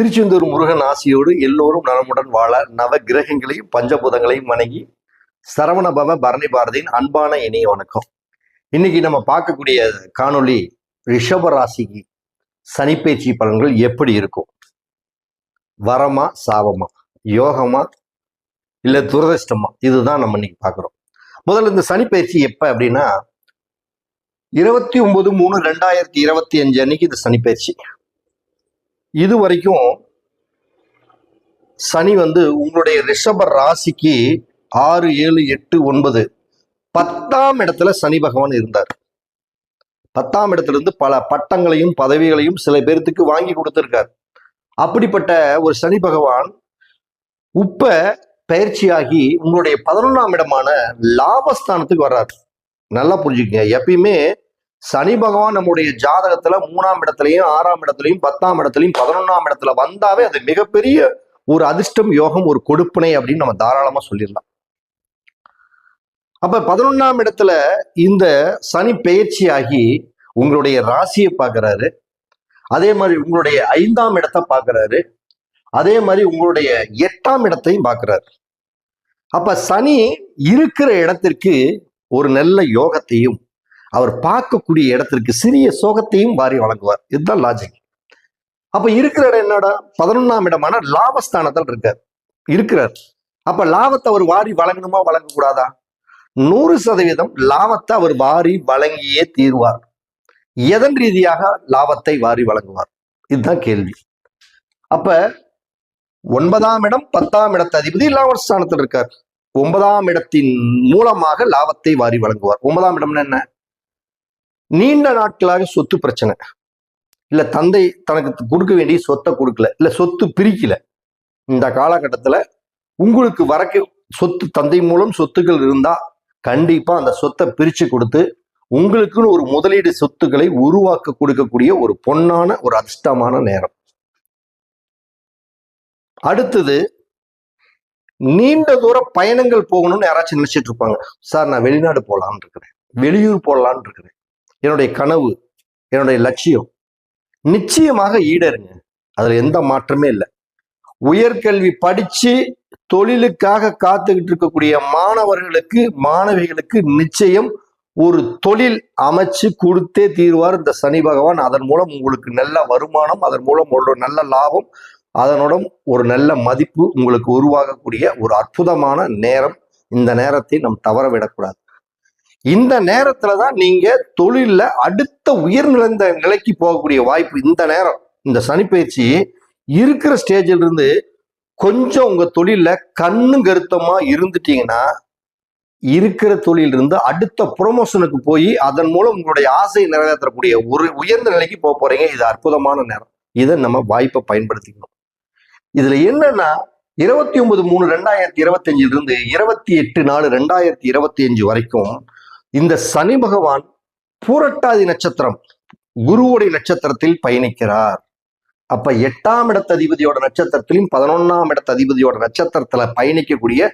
திருச்செந்தூர் முருகன் ஆசியோடு எல்லோரும் நலமுடன் வாழ நவ கிரகங்களையும் பஞ்சபூதங்களையும் வணங்கி சரவணபவ பரணி பாரதியின் அன்பான இணைய வணக்கம். இன்னைக்கு நம்ம பார்க்கக்கூடிய காணொளி ரிஷப ராசிக்கு சனிப்பயிற்சி பலன்கள் எப்படி இருக்கும்? வரமா சாபமா யோகமா இல்ல துரதிர்ஷ்டமா? இதுதான் நம்ம இன்னைக்கு பார்க்குறோம். முதல்ல இந்த சனிப்பயிற்சி எப்ப அப்படின்னா இருபத்தி ஒன்பது மூணு ரெண்டாயிரத்தி இருபத்தி அஞ்சு அன்னைக்கு இந்த சனிப்பயிற்சி இது வரைக்கும் சனி வந்து உங்களுடைய ரிஷப ராசிக்கு ஆறு ஏழு எட்டு ஒன்பது பத்தாம் இடத்துல சனி பகவான் இருந்தார். பத்தாம் இடத்துல இருந்து பல பட்டங்களையும் பதவிகளையும் சில பேர்த்துக்கு வாங்கி கொடுத்திருக்கார். அப்படிப்பட்ட ஒரு சனி பகவான் உப்ப பயிற்சியாகி உங்களுடைய பதினொன்றாம் இடமான லாபஸ்தானத்துக்கு வர்றார். நல்லா புரிஞ்சுக்கங்க. எப்பயுமே சனி பகவான் நம்முடைய ஜாதகத்துல மூணாம் இடத்துலயும் ஆறாம் இடத்துலயும் பத்தாம் இடத்துலயும் பதினொன்னாம் இடத்துல வந்தாவே அது மிகப்பெரிய ஒரு அதிர்ஷ்டம் யோகம் ஒரு கொடுப்பினை அப்படின்னு நம்ம தாராளமா சொல்லிடலாம். அப்ப பதினொன்னாம் இடத்துல இந்த சனி பெயர்ச்சியாகி உங்களுடைய ராசியை பார்க்கறாரு. அதே மாதிரி உங்களுடைய ஐந்தாம் இடத்தை பார்க்கறாரு. அதே மாதிரி உங்களுடைய எட்டாம் இடத்தையும் பார்க்கறாரு. அப்ப சனி இருக்கிற இடத்திற்கு ஒரு நல்ல யோகத்தையும் அவர் பார்க்கக்கூடிய இடத்திற்கு சிறிய சோகத்தையும் வாரி வழங்குவார். இதுதான் லாஜிக் அப்ப இருக்கிற இடம் என்னடா? பதினொன்னாம் இடமான லாபஸ்தானத்தில் இருக்கார். இருக்கிறார். அப்ப லாபத்தை அவர் வாரி வழங்கணுமா வழங்கக்கூடாதா? நூறு சதவீதம் லாபத்தை அவர் வாரி வழங்கியே தீர்வார். எதன் ரீதியாக? லாபத்தை வாரி வழங்குவார். இதுதான் கேள்வி. அப்ப ஒன்பதாம் இடம் பத்தாம் இடத்த அதிபதி லாபஸ்தானத்தில் இருக்கார். ஒன்பதாம் இடத்தின் மூலமாக லாபத்தை வாரி வழங்குவார். ஒன்பதாம் இடம்னு என்ன? நீண்ட நாட்களாக சொத்து பிரச்சனை. இல்ல தந்தை தனக்கு கொடுக்க வேண்டிய சொத்தை கொடுக்கல. இல்ல சொத்து பிரிக்கல. இந்த காலகட்டத்துல உங்களுக்கு வரக்கு சொத்து தந்தை மூலம் சொத்துக்கள் இருந்தா கண்டிப்பா அந்த சொத்தை பிரிச்சு கொடுத்து உங்களுக்குன்னு ஒரு முதலீடு சொத்துக்களை உருவாக்க கொடுக்கக்கூடிய ஒரு பொன்னான ஒரு அதிர்ஷ்டமான நேரம். அடுத்தது நீண்ட தூர பயணங்கள் போகணும்னு யாராச்சும் நினைச்சிட்டு இருப்பாங்க. சார் நான் வெளிநாடு போகலான்னு இருக்கிறேன். வெளியூர் போடலான்னு இருக்கிறேன். என்னுடைய கனவு என்னுடைய லட்சியம் நிச்சயமாக ஈடருங்க அதுல எந்த மாற்றமே இல்லை. உயர்கல்வி படிச்சு தொழிலுக்காக காத்துக்கிட்டு இருக்கக்கூடிய மாணவர்களுக்கு மாணவிகளுக்கு நிச்சயம் ஒரு தொழில் அமைச்சு கொடுத்தே தீர்வார் இந்த சனி பகவான். அதன் மூலம் உங்களுக்கு நல்ல வருமானம் அதன் மூலம் ஒரு நல்ல லாபம் அதனுடன் ஒரு நல்ல மதிப்பு உங்களுக்கு உருவாகக்கூடிய ஒரு அற்புதமான நேரம். இந்த நேரத்தை நம் தவற விடக்கூடாது. இந்த நேரத்துல தான் நீங்க தொழில்ல அடுத்த உயர்நிலைந்த நிலைக்கு போகக்கூடிய வாய்ப்பு இந்த நேரம் இந்த சனிப்பயிற்சி இருக்கிற ஸ்டேஜில் இருந்து கொஞ்சம் உங்க தொழில்ல கண்ணு கருத்தமா இருந்துட்டீங்கன்னா இருக்கிற தொழில் இருந்து அடுத்த ப்ரொமோஷனுக்கு போய் அதன் மூலம் உங்களுடைய ஆசையை நிறைவேற்றக்கூடிய ஒரு உயர்ந்த நிலைக்கு போக போறீங்க. இது அற்புதமான நேரம். இதை நம்ம வாய்ப்பை பயன்படுத்திக்கணும். இதுல என்னன்னா இருபத்தி ஒன்பது மூணு ரெண்டாயிரத்தி இருபத்தி அஞ்சுல இருந்து இருபத்தி எட்டு நாலு ரெண்டாயிரத்தி இருபத்தி அஞ்சு வரைக்கும் இந்த சனி பகவான் பூரட்டாதி நட்சத்திரம் குருவுடைய நட்சத்திரத்தில் பயணிக்கிறார். அப்ப எட்டாம் இடத்த அதிபதியோட நட்சத்திரத்திலும் பதினொன்னாம் இடத்த அதிபதியோட நட்சத்திரத்துல பயணிக்கக்கூடிய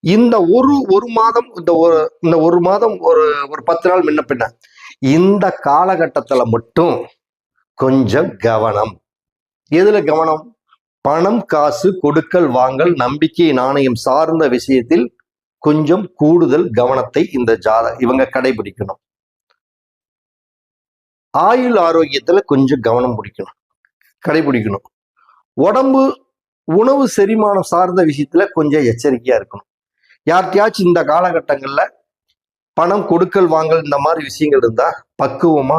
இந்த ஒரு ஒரு மாதம் இந்த ஒரு இந்த ஒரு மாதம் ஒரு ஒரு பத்து நாள் முன்ன பின்ன இந்த காலகட்டத்துல மட்டும் கொஞ்சம் கவனம். எதுல கவனம்? பணம் காசு கொடுக்கல் வாங்கல் நம்பிக்கை நாணயம் சார்ந்த விஷயத்தில் கொஞ்சம் கூடுதல் கவனத்தை இந்த ஜாத இவங்க கடைபிடிக்கணும். ஆயுள் ஆரோக்கியத்துல கொஞ்சம் கவனம் பிடிக்கணும். கடைபிடிக்கணும். உடம்பு உணவு செரிமானம் சார்ந்த விஷயத்துல கொஞ்சம் எச்சரிக்கையா இருக்கணும். யார்கிட்டயாச்சும் இந்த காலகட்டங்கள்ல பணம் கொடுக்கல் வாங்கல் இந்த மாதிரி விஷயங்கள் இருந்தா பக்குவமா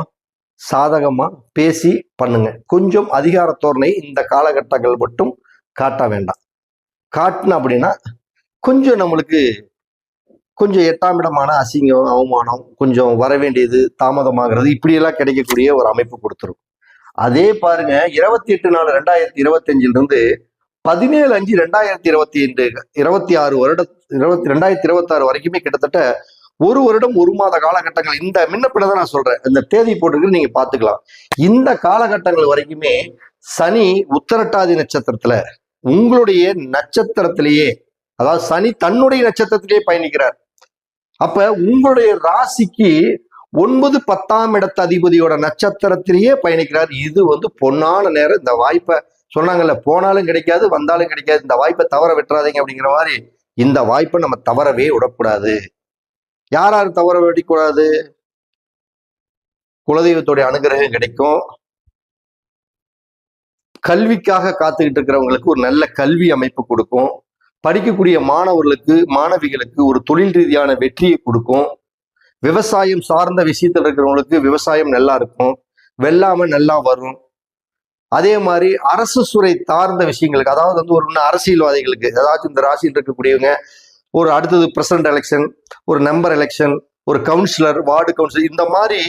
சாதகமா பேசி பண்ணுங்க. கொஞ்சம் அதிகார தோரணை இந்த காலகட்டங்கள் மட்டும் காட்ட வேண்டாம். காட்டின அப்படின்னா கொஞ்சம் நம்மளுக்கு கொஞ்சம் எட்டாம் இடமான அசிங்கம் அவமானம் கொஞ்சம் வர வேண்டியது தாமதமாகிறது இப்படியெல்லாம் கிடைக்கக்கூடிய ஒரு அமைப்பு கொடுத்துரும் அதே பாருங்க இருபத்தி எட்டு நாலு ரெண்டாயிரத்தி இருபத்தி இருந்து பதினேழு அஞ்சு ரெண்டாயிரத்தி இருபத்தி ஐந்து இருபத்தி ஆறு வருட இருபத்தி ரெண்டாயிரத்தி இருபத்தி ஆறு வரைக்குமே கிட்டத்தட்ட ஒரு வருடம் ஒரு மாத காலகட்டங்கள். இந்த முன்னப்பிட தான் நான் சொல்றேன். இந்த தேதி போட்டுருக்கு நீங்க பாத்துக்கலாம் இந்த காலகட்டங்கள் வரைக்குமே சனி உத்தரட்டாதி நட்சத்திரத்துல உங்களுடைய நட்சத்திரத்திலேயே அதாவது சனி தன்னுடைய நட்சத்திரத்திலேயே பயணிக்கிறார். அப்ப உங்களுடைய ராசிக்கு ஒன்பது பத்தாம் இடத்த அதிபதியோட நட்சத்திரத்திலேயே பயணிக்கிறார். இது வந்து பொன்னான நேரம். இந்த வாய்ப்பை சொன்னாங்கல்ல போனாலும் கிடைக்காது வந்தாலும் கிடைக்காது. இந்த வாய்ப்பை தவற விட்டுறாதீங்க அப்படிங்கிற மாதிரி இந்த வாய்ப்பை நம்ம தவறவே விடக்கூடாது. யார் யார் தவற விடக்கூடாது? குலதெய்வத்துடைய அனுகிரகம் கிடைக்கும். கல்விக்காக காத்துக்கிட்டு இருக்கிறவங்களுக்கு ஒரு நல்ல கல்வி அமைப்பு கொடுக்கும். படிக்கக்கூடிய மாணவர்களுக்கு மாணவிகளுக்கு ஒரு தொழில் ரீதியான வெற்றியை கொடுக்கும். விவசாயம் சார்ந்த விஷயத்தில் இருக்கிறவங்களுக்கு விவசாயம் நல்லா இருக்கும். வெள்ளாமை நல்லா வரும். அதே மாதிரி அரசு சுரை சார்ந்த விஷயங்களுக்கு அதாவது வந்து ஒரு இன்னும் அரசியல்வாதிகளுக்கு ஏதாச்சும் இந்த ராசியில் இருக்கக்கூடியவங்க ஒரு அடுத்தது பிரசிடண்ட் எலெக்ஷன் ஒரு நம்பர் எலெக்ஷன் ஒரு கவுன்சிலர் வார்டு கவுன்சிலர் இந்த மாதிரி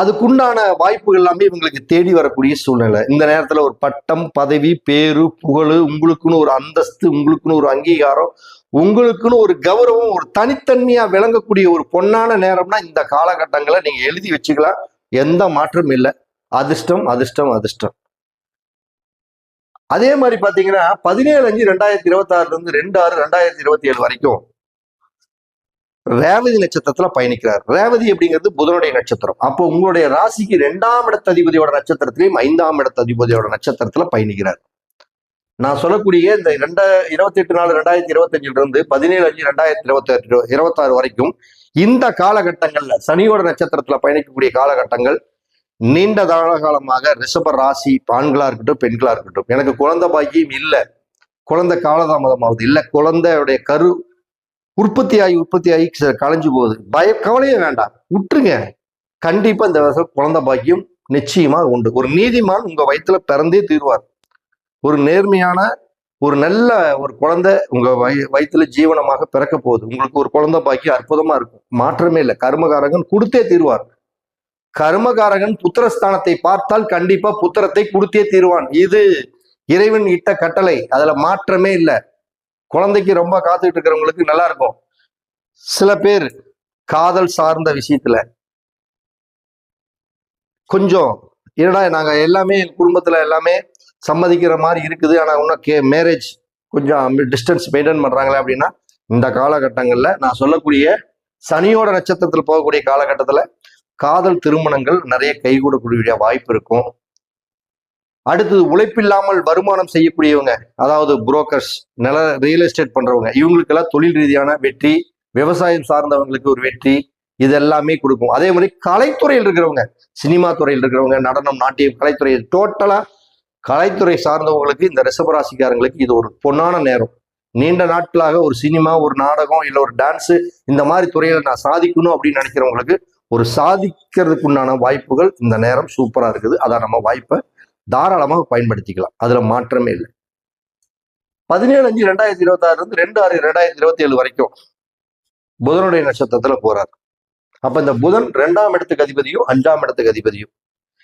அதுக்குண்டான வாய்ப்புகள் எல்லாமே இவங்களுக்கு தேடி வரக்கூடிய சூழ்நிலை. இந்த நேரத்துல ஒரு பட்டம் பதவி பேரு புகழ் உங்களுக்குன்னு ஒரு அந்தஸ்து உங்களுக்குன்னு ஒரு அங்கீகாரம் உங்களுக்குன்னு ஒரு கௌரவம் ஒரு தனித்தன்மையா விளங்கக்கூடிய ஒரு பொன்னான நேரம்னா இந்த காலகட்டங்களை நீங்க எழுதி வச்சுக்கலாம். எந்த மாற்றமும் இல்லை. அதிர்ஷ்டம் அதிர்ஷ்டம் அதிர்ஷ்டம். அதே மாதிரி பாத்தீங்கன்னா பதினேழு அஞ்சு ரெண்டாயிரத்தி இருபத்தி ஆறுல இருந்து ரெண்டு ஆறு ரெண்டாயிரத்தி இருபத்தி ஏழு வரைக்கும் ரேவதி நட்சத்திரத்துல பயணிக்கிறார். ரேவதி அப்படிங்கிறது புதனுடைய நட்சத்திரம். அப்போ உங்களுடைய ராசிக்கு ரெண்டாம் இடத்த அதிபதியோட நட்சத்திரத்திலையும் ஐந்தாம் இடத்த அதிபதியோட நட்சத்திரத்துல பயணிக்கிறார். நான் சொல்லக்கூடிய இந்த ரெண்ட இருபத்தி எட்டு நாலு ரெண்டாயிரத்தி இருபத்தஞ்சுல இருந்து பதினேழு அஞ்சு ரெண்டாயிரத்தி இருபத்தி இருபத்தாறு வரைக்கும் இந்த காலகட்டங்கள்ல சனியோட நட்சத்திரத்துல பயணிக்கக்கூடிய காலகட்டங்கள் நீண்ட காலகாலமாக ரிஷப ராசி ஆண்களா இருக்கட்டும் பெண்களா இருக்கட்டும். எனக்கு குழந்தை பாக்கியம் இல்லை. குழந்தை காலதாமதமாகுது. இல்லை குழந்தையுடைய கரு உற்பத்தியாகி உற்பத்தியாகி ச- களைஞ்சு போகுது. பய கவலையே வேண்டாம். விட்டுருங்க. கண்டிப்பா இந்த வருஷம் குழந்தை பாக்கியம் நிச்சயமா உண்டு. ஒரு நீதிமான் உங்க வயிற்றுல பிறந்தே தீர்வார். ஒரு நேர்மையான ஒரு நல்ல ஒரு குழந்தை உங்க வய வயிற்றுல ஜீவனமாக பிறக்க போகுது. உங்களுக்கு ஒரு குழந்தை பாக்கியம் அற்புதமா இருக்கும். மாற்றமே இல்லை. கர்மகாரகன் கொடுத்தே தீர்வார். கர்மகாரகன் புத்திரஸ்தானத்தை பார்த்தால் கண்டிப்பா புத்திரத்தை கொடுத்தே தீருவான். இது இறைவன் இட்ட கட்டளை. அதுல மாற்றமே இல்லை. குழந்தைக்கு ரொம்ப காத்துக்கிட்டு இருக்கிறவங்களுக்கு நல்லா இருக்கும். சில பேர் காதல் சார்ந்த விஷயத்துல கொஞ்சம் என்னடா நாங்க எல்லாமே என் குடும்பத்துல எல்லாமே சம்மதிக்கிற மாதிரி இருக்குது. ஆனா இன்னும் கே மேரேஜ் கொஞ்சம் டிஸ்டன்ஸ் மெயின்டைன் பண்றாங்களே அப்படின்னா இந்த காலகட்டங்கள்ல நான் சொல்லக்கூடிய சனியோட நட்சத்திரத்தில் போகக்கூடிய காலகட்டத்துல காதல் திருமணங்கள் நிறைய கைகூடக்கூடிய வாய்ப்பு இருக்கும். அடுத்தது உழைப்பில்லாமல் வருமானம் செய்யக்கூடியவங்க அதாவது புரோக்கர்ஸ் நில ரியல் எஸ்டேட் பண்றவங்க இவங்களுக்கெல்லாம் தொழில் ரீதியான வெற்றி விவசாயம் சார்ந்தவங்களுக்கு ஒரு வெற்றி இது எல்லாமே கொடுக்கும். அதே மாதிரி கலைத்துறையில் இருக்கிறவங்க சினிமா துறையில் இருக்கிறவங்க நடனம் நாட்டியம் கலைத்துறை டோட்டலா கலைத்துறை சார்ந்தவங்களுக்கு இந்த ரிஷபராசிக்காரங்களுக்கு இது ஒரு பொன்னான நேரம். நீண்ட நாட்களாக ஒரு சினிமா ஒரு நாடகம் இல்லை ஒரு டான்ஸ் இந்த மாதிரி துறையில நான் சாதிக்கணும் அப்படின்னு நினைக்கிறவங்களுக்கு ஒரு சாதிக்கிறதுக்கு உண்டான வாய்ப்புகள் இந்த நேரம் சூப்பரா இருக்குது. அதான் நம்ம வாய்ப்பை தாராளமாக பயன்படுத்திக்கலாம். அதுல மாற்றமே இல்லை. பதினேழு அஞ்சு ரெண்டாயிரத்தி இருபத்தி ஆறுல இருந்து ரெண்டு ஆறு ரெண்டாயிரத்தி இருபத்தி ஏழு வரைக்கும் புதனுடைய நட்சத்திரத்துல போறாரு. அப்ப இந்த புதன் ரெண்டாம் இடத்துக்கு அதிபதியும் அஞ்சாம் இடத்துக்கு அதிபதியும்.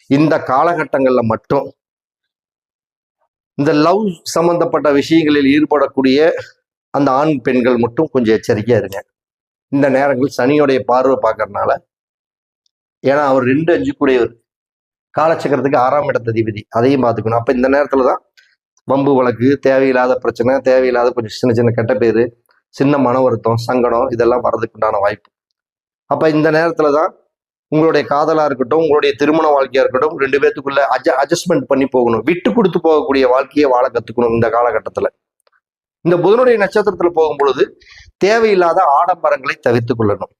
இந்த காலகட்டங்கள்ல மட்டும் இந்த லவ் சம்பந்தப்பட்ட விஷயங்களில் ஈடுபடக்கூடிய அந்த ஆண் பெண்கள் மட்டும் கொஞ்சம் எச்சரிக்கையா இருங்க. இந்த நேரங்கள் சனியோடைய பார்வை பார்க்கறதுனால ஏன்னா அவர் ரெண்டு அஞ்சு கூடையவர் காலச்சக்கரத்துக்கு ஆறாம் இடத்த அதிபதி. அதையும் பார்த்துக்கணும். அப்போ இந்த நேரத்தில் தான் வம்பு வழக்கு தேவையில்லாத பிரச்சனை தேவையில்லாத கொஞ்சம் சின்ன சின்ன கெட்ட பேர் சின்ன மன வருத்தம் சங்கடம் இதெல்லாம் வர்றதுக்கு உண்டான வாய்ப்பு. அப்போ இந்த நேரத்தில் தான் உங்களுடைய காதலாக இருக்கட்டும் உங்களுடைய திருமண வாழ்க்கையாக இருக்கட்டும் ரெண்டு பேத்துக்குள்ள அஜ அட்ஜஸ்ட்மெண்ட் பண்ணி போகணும். விட்டு கொடுத்து போகக்கூடிய வாழ்க்கையை வாழ கற்றுக்கணும் இந்த காலகட்டத்தில். இந்த புதனுடைய நட்சத்திரத்தில் போகும் பொழுது தேவையில்லாத ஆடம்பரங்களை தவிர்த்து கொள்ளணும்.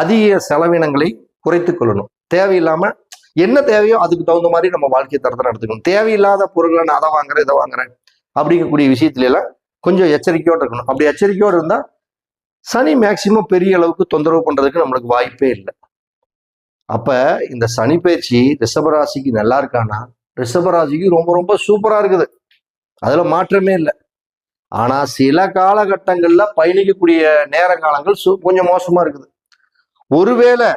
அதிக செலவினங்களை குறைத்து கொள்ளணும். தேவையில்லாமல் என்ன தேவையோ அதுக்கு தகுந்த மாதிரி நம்ம வாழ்க்கை தரத்தை நடத்துக்கணும். தேவையில்லாத பொருட்களை நான் அதை வாங்குறேன் இதை வாங்குறேன் அப்படிங்கக்கூடிய விஷயத்துல எல்லாம் கொஞ்சம் எச்சரிக்கையோடு இருக்கணும். அப்படி எச்சரிக்கையோடு இருந்தா சனி மேக்சிமம் பெரிய அளவுக்கு தொந்தரவு பண்றதுக்கு நம்மளுக்கு வாய்ப்பே இல்லை. அப்ப இந்த சனி பயிற்சி ரிஷபராசிக்கு நல்லா இருக்கானா ரிஷபராசிக்கு ரொம்ப ரொம்ப சூப்பரா இருக்குது. அதுல மாற்றமே இல்லை. ஆனா சில காலகட்டங்கள்ல பயணிக்கக்கூடிய நேரங்காலங்கள் சு- கொஞ்சம் மோசமா இருக்குது. ஒருவேளை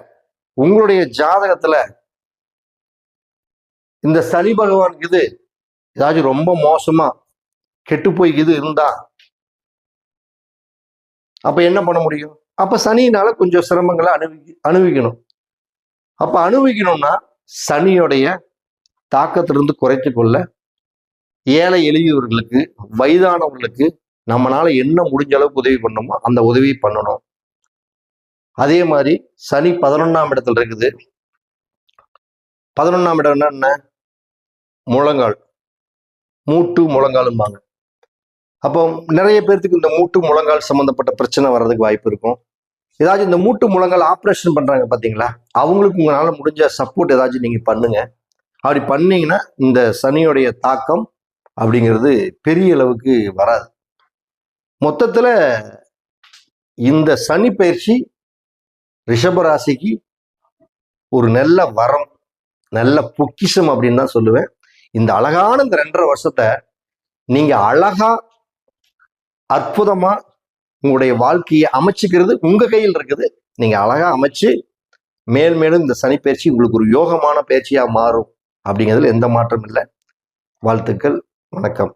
உங்களுடைய ஜாதகத்துல இந்த சனி பகவான் இது ஏதாச்சும் ரொம்ப மோசமா கெட்டு போய் இது இருந்தா அப்ப என்ன பண்ண முடியும்? அப்ப சனியினால கொஞ்சம் சிரமங்களை அனுபவி அனுபவிக்கணும் அப்ப அனுபவிக்கணும்னா சனியோடைய தாக்கத்திலிருந்து குறைத்து கொள்ள ஏழை எளியவர்களுக்கு வயதானவர்களுக்கு நம்மளால என்ன முடிஞ்ச அளவுக்கு உதவி பண்ணணுமோ அந்த உதவி பண்ணணும். அதே மாதிரி சனி பதினொன்னாம் இடத்துல இருக்குது. பதினொன்னாம் இடம் என்ன முழங்கால். மூட்டு முழங்காலும்பாங்க. அப்போ நிறைய பேர்த்துக்கு இந்த மூட்டு முழங்கால் சம்மந்தப்பட்ட பிரச்சனை வர்றதுக்கு வாய்ப்பு இருக்கும். ஏதாச்சும் இந்த மூட்டு முழங்கால் ஆப்ரேஷன் பண்ணுறாங்க பார்த்தீங்களா அவங்களுக்கு உங்களால் முடிஞ்ச சப்போர்ட் ஏதாச்சும் நீங்கள் பண்ணுங்க. அப்படி பண்ணீங்கன்னா இந்த சனியுடைய தாக்கம் அப்படிங்கிறது பெரிய அளவுக்கு வராது. மொத்தத்தில் இந்த சனி பயிற்சி ரிஷபராசிக்கு ஒரு நல்ல வரம் நல்ல பொக்கிஷம் அப்படின்னு தான் சொல்லுவேன். இந்த அழகான இந்த ரெண்டரை வருஷத்தை நீங்க அழகா அற்புதமா உங்களுடைய வாழ்க்கையை அமைச்சுக்கிறது உங்க கையில் இருக்குது. நீங்க அழகா அமைச்சு மேல் மேலும் இந்த சனி பயிற்சி உங்களுக்கு ஒரு யோகமான பயிற்சியா மாறும் அப்படிங்கிறதுல எந்த மாற்றம் இல்லை. வாழ்த்துக்கள் வணக்கம்.